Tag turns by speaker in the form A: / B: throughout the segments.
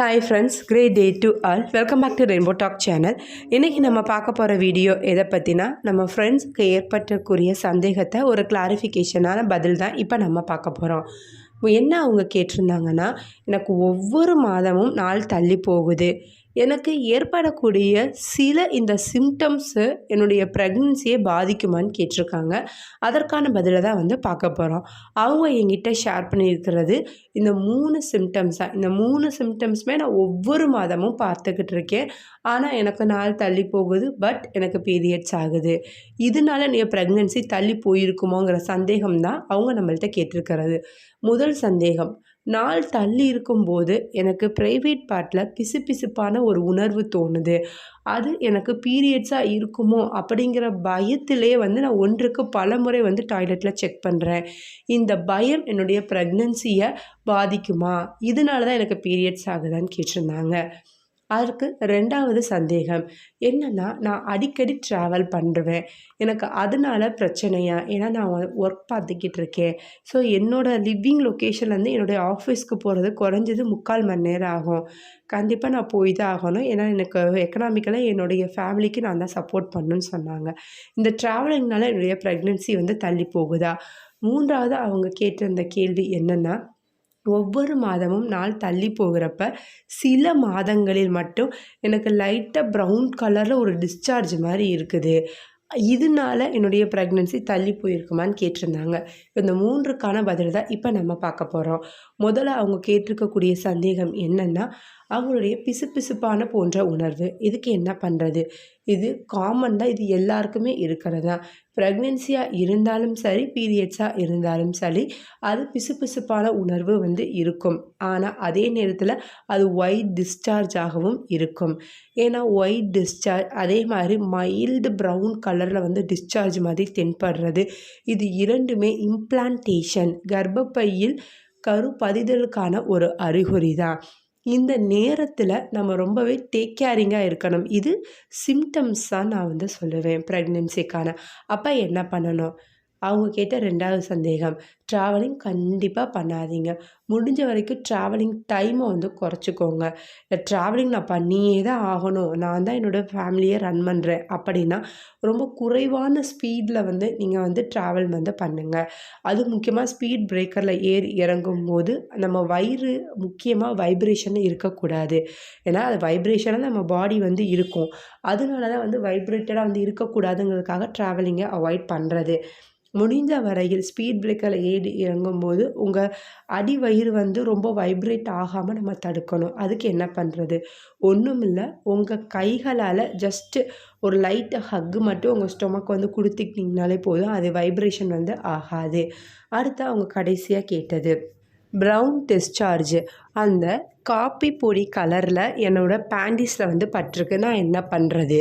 A: Hi friends great day to all welcome back to rainbow talk channel இன்றைக்கி நம்ம பார்க்க போகிற வீடியோ எதை பற்றினா நம்ம ஃப்ரெண்ட்ஸ்க்கு ஏற்பட்டக்கூடிய சந்தேகத்தை ஒரு கிளாரிஃபிகேஷனான பதில் தான் இப்போ நம்ம பார்க்க போகிறோம் என்ன அவங்க கேட்டிருந்தாங்கன்னா எனக்கு ஒவ்வொரு மாதமும் நாள் தள்ளி போகுது. எனக்கு ஏற்படக்கூடிய சில இந்த சிம்டம்ஸு என்னுடைய ப்ரெக்னென்சியை பாதிக்குமான்னு கேட்டிருக்காங்க. அதற்கான பதிலை தான் வந்து பார்க்க போகிறோம் அவங்க என்கிட்ட ஷேர் பண்ணியிருக்கிறது இந்த மூணு சிம்டம்ஸ் தான் இந்த மூணு சிம்டம்ஸுமே நான் ஒவ்வொரு மாதமும் பார்த்துக்கிட்டு இருக்கேன். ஆனால் எனக்கு நாள் தள்ளி போகுது பட் எனக்கு பீரியட்ஸ் ஆகுது. இதனால நீ ப்ரெக்னென்சி தள்ளி போயிருக்குமோங்கிற சந்தேகம் தான் அவங்க நம்மள்ட்ட கேட்டிருக்கிறது. முதல் சந்தேகம் நாள் தள்ளி இருக்கும்போது எனக்கு ப்ரைவேட் பார்ட்டில் பிசுபிசுப்பான ஒரு உணர்வு தோணுது. அது எனக்கு பீரியட்ஸாக இருக்குமோ அப்படிங்கிற பயத்திலே வந்து நான் ஒன்றுக்கு பல முறை வந்து டாய்லெட்டில் செக் பண்ணுறேன் இந்த பயம் என்னுடைய ப்ரெக்னன்சியை பாதிக்குமா? இதனால தான் எனக்கு பீரியட்ஸ் ஆகுதான்னு கேட்டிருந்தாங்க. அதற்கு ரெண்டாவது சந்தேகம். என்னென்னா நான் அடிக்கடி ட்ராவல் பண்ணுவேன் எனக்கு அதனால பிரச்சனையா? ஏன்னா நான் ஒர்க் பார்த்துக்கிட்டு இருக்கேன். ஸோ என்னோடய லிவிங் லொக்கேஷன்லேருந்து என்னுடைய ஆஃபீஸ்க்கு போகிறது குறைஞ்சது முக்கால் மணி நேரம் ஆகும். கண்டிப்பாக நான் போய் தான் ஆகணும். ஏன்னா எனக்கு எக்கனாமிக்கலாக என்னுடைய ஃபேமிலிக்கு நான் தான் சப்போர்ட் பண்ணுன்னு சொன்னாங்க. இந்த ட்ராவலிங்னால என்னுடைய ப்ரெக்னென்சி வந்து தள்ளி போகுதா? மூன்றாவது அவங்க கேட்டிருந்த கேள்வி என்னென்னா ஒவ்வொரு மாதமும் நாள் தள்ளி போகிறப்ப சில மாதங்களில் மட்டும் எனக்கு லைட்டாக ப்ரௌன் கலரில் ஒரு டிஸ்சார்ஜ் மாதிரி இருக்குது. இதனால என்னுடைய ப்ரெக்னென்சி தள்ளி போயிருக்குமான்னு கேட்டிருந்தாங்க. இந்த மூன்றுக்கான பதில் தான் இப்போ நம்ம பார்க்க போகிறோம் முதல்ல அவங்க கேட்டிருக்கக்கூடிய சந்தேகம் என்னென்னா அவங்களுடைய பிசுபிசுப்பான போன்ற உணர்வு. இதுக்கு என்ன பண்ணுறது இது காமன் தான் இது எல்லாருக்குமே இருக்கிறது? தான் ப்ரெக்னென்சியாக இருந்தாலும் சரி பீரியட்ஸாக இருந்தாலும் சரி அது பிசுபிசுப்பான உணர்வு வந்து இருக்கும். ஆனால் அதே நேரத்தில் அது ஒயிட் டிஸ்சார்ஜ் ஆகவும் இருக்கும். ஏன்னா ஒயிட் டிஸ்சார்ஜ் அதே மாதிரி மைல்டு ப்ரௌன் கலரில் வந்து டிஸ்சார்ஜ் மாதிரி தென்படுறது. இது இரண்டுமே இம்ப்ளான்டேஷன் கர்ப்பப்பையில் கரு பதிதலுக்கான ஒரு அறிகுறி தான் இந்த நேரத்தில் நம்ம ரொம்பவே டேக் கேரிங்காக இருக்கணும். இது சிம்டம்ஸ் தான் நான் வந்து சொல்லுவேன் ப்ரெக்னென்சிக்கான அப்போ என்ன பண்ணணும்? அவங்க கேட்ட ரெண்டாவது சந்தேகம். ட்ராவலிங் கண்டிப்பாக பண்ணாதீங்க. முடிஞ்ச வரைக்கும் ட்ராவலிங் டைமை வந்து குறைச்சிக்கோங்க. இந்த ட்ராவலிங் நான் பண்ணியே தான் ஆகணும். நான் தான் என்னோடய ஃபேமிலியை ரன் பண்ணுறேன் அப்படின்னா ரொம்ப குறைவான ஸ்பீடில் வந்து நீங்கள் வந்து ட்ராவல் வந்து பண்ணுங்கள் அது முக்கியமாக ஸ்பீட் பிரேக்கரில் ஏறி இறங்கும் போது நம்ம வயிறு முக்கியமாக வைப்ரேஷன் இருக்கக்கூடாது. ஏன்னா அது வைப்ரேஷனாக நம்ம பாடி வந்து இருக்கும். அதனால தான் வந்து வைப்ரேட்டடாக வந்து இருக்கக்கூடாதுங்கிறதுக்காக ட்ராவலிங்கை அவாய்ட் பண்ணுறது முடிந்த வரையில் ஸ்பீட் பிரேக்கரில் ஏறி இறங்கும்போது உங்கள் அடி வயிறு வந்து ரொம்ப வைப்ரேட் ஆகாமல் நம்ம தடுக்கணும். அதுக்கு என்ன பண்ணுறது ஒன்றும் இல்லை. உங்கள் கைகளால் ஜஸ்ட்டு ஒரு லைட்டு ஹக்கு மட்டும் உங்கள் ஸ்டொமக் வந்து கொடுத்துக்கிட்டிங்கனாலே போதும். அது வைப்ரேஷன் வந்து ஆகாது. அடுத்து அவங்க கடைசியாக கேட்டது. ப்ரௌன் டிஸ்சார்ஜ் அந்த காப்பி பொடி கலரில் என்னோடய பேண்டிஸில் வந்து பட்டிருக்கு. நான் என்ன பண்ணுறது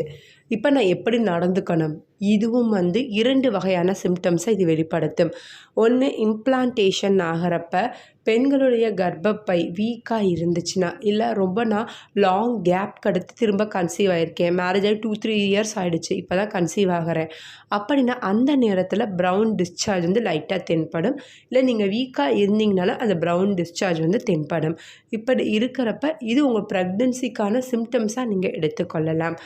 A: இப்போ நான் எப்படி நடந்துக்கணும்? இதுவும் வந்து இரண்டு வகையான சிம்டம்ஸை இது வெளிப்படுத்தும். ஒன்று இம்ப்ளான்டேஷன் ஆகிறப்ப பெண்களுடைய கர்ப்பப்பை வீக்காக இருந்துச்சுன்னா இல்லை ரொம்ப நான் லாங் கேப் கடுத்து திரும்ப கன்சீவ் ஆகிருக்கேன் மேரேஜ் ஆகி டூ த்ரீ இயர்ஸ் ஆகிடுச்சு இப்போ தான் கன்சீவ் ஆகிறேன். அப்படின்னா அந்த நேரத்தில் ப்ரௌன் டிஸ்சார்ஜ் வந்து லைட்டாக தென்படும். இல்லை நீங்கள் வீக்காக இருந்தீங்கனாலும் அந்த ப்ரௌன் டிஸ்சார்ஜ் வந்து தென்படும். இப்படி இருக்கிறப்ப இது உங்கள் ப்ரெக்னென்சிக்கான சிம்டம்ஸாக நீங்கள் எடுத்துக்கொள்ளலாம்.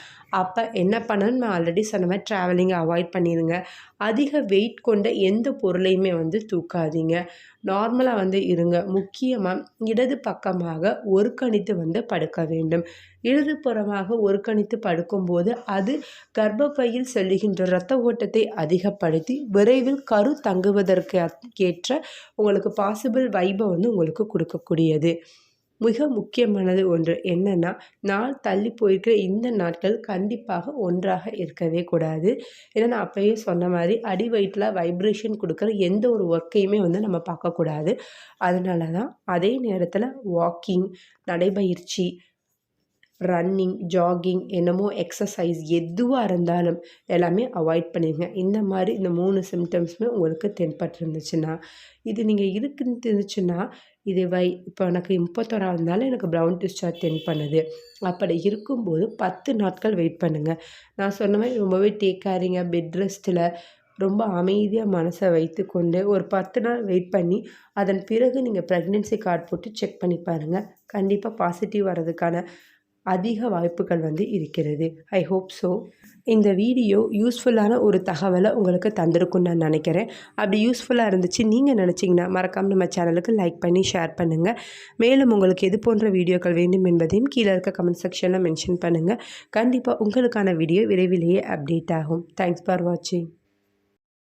A: அப்போ என்ன பண்ணணும்னு நான் ஆல்ரெடி சொன்ன மாதிரி நீங்கள் அவாய்ட் பண்ணிடுங்க அதிக வெயிட் கொண்ட எந்த பொருளையுமே வந்து தூக்காதீங்க. நார்மலாக வந்து இருங்க. முக்கியமாக இடது பக்கமாக ஒருக்கணித்து வந்து படுக்க வேண்டும். இடது புறமாக ஒருக்கணித்து படுக்கும்போது அது கர்ப்பப்பையில் செல்லுகின்ற இரத்த ஓட்டத்தை அதிகப்படுத்தி விரைவில் கரு தங்குவதற்கு ஏற்ற உங்களுக்கு பாசிபிள் வைபை வந்து உங்களுக்கு கொடுக்கக்கூடியது. மிக முக்கியமானது ஒன்று. என்னென்னா நாள் தள்ளி போயிருக்கிற இந்த நாட்கள் கண்டிப்பாக ஒன்றாக இருக்கவே கூடாது. ஏன்னா நான் அப்பயே சொன்ன மாதிரி அடி வயிற்றில் வைப்ரேஷன் கொடுக்குற எந்த ஒரு ஒர்க்கையுமே வந்து நம்ம பார்க்கக்கூடாது. அதனால தான் அதே நேரத்தில் வாக்கிங் நடைபயிற்சி ரன்னிங் ஜாகிங் என்னமோ எக்ஸசைஸ் எதுவாக இருந்தாலும் எல்லாமே அவாய்ட் பண்ணிடுங்க இந்த மாதிரி இந்த மூணு சிம்டம்ஸுமே உங்களுக்கு தென்பட்டுருந்துச்சுன்னா இது நீங்கள் இருக்குன்னு தெரிஞ்சுன்னா இது வை இப்போ எனக்கு முப்பத்தோராவது நாள் எனக்கு ப்ரௌன் டிஸ்சார்ஜ் தென் பண்ணுது அப்படி இருக்கும்போது பத்து நாட்கள் வெயிட் பண்ணுங்கள் நான் சொன்ன மாதிரி ரொம்பவே டேக் கேரிங்க பெட் ரெஸ்ட்டில் ரொம்ப அமைதியாக மனசை வைத்துக்கொண்டு ஒரு பத்து நாள் வெயிட் பண்ணி அதன் பிறகு நீங்கள் ப்ரெக்னென்சி கார்டு போட்டு செக் பண்ணி பாருங்கள் கண்டிப்பாக பாசிட்டிவ் வர்றதுக்கான அதிக வாய்ப்புகள் வந்து இருக்கிறது. ஐ ஹோப் ஸோ இந்த வீடியோ யூஸ்ஃபுல்லான ஒரு தகவலை உங்களுக்கு தந்திருக்குன்னு நான் நினைக்கிறேன். அப்படி யூஸ்ஃபுல்லாக இருந்துச்சு நீங்கள் நினச்சிங்கன்னா மறக்காமல் நம்ம சேனலுக்கு லைக் பண்ணி ஷேர் பண்ணுங்கள் மேலும் உங்களுக்கு எது போன்ற வீடியோக்கள் வேண்டும் என்பதையும் கீழே இருக்க கமெண்ட் செக்ஷனில் மென்ஷன் பண்ணுங்கள் கண்டிப்பாக உங்களுக்கான வீடியோ விரைவிலேயே அப்டேட் ஆகும். தேங்க்ஸ் ஃபார் வாட்சிங்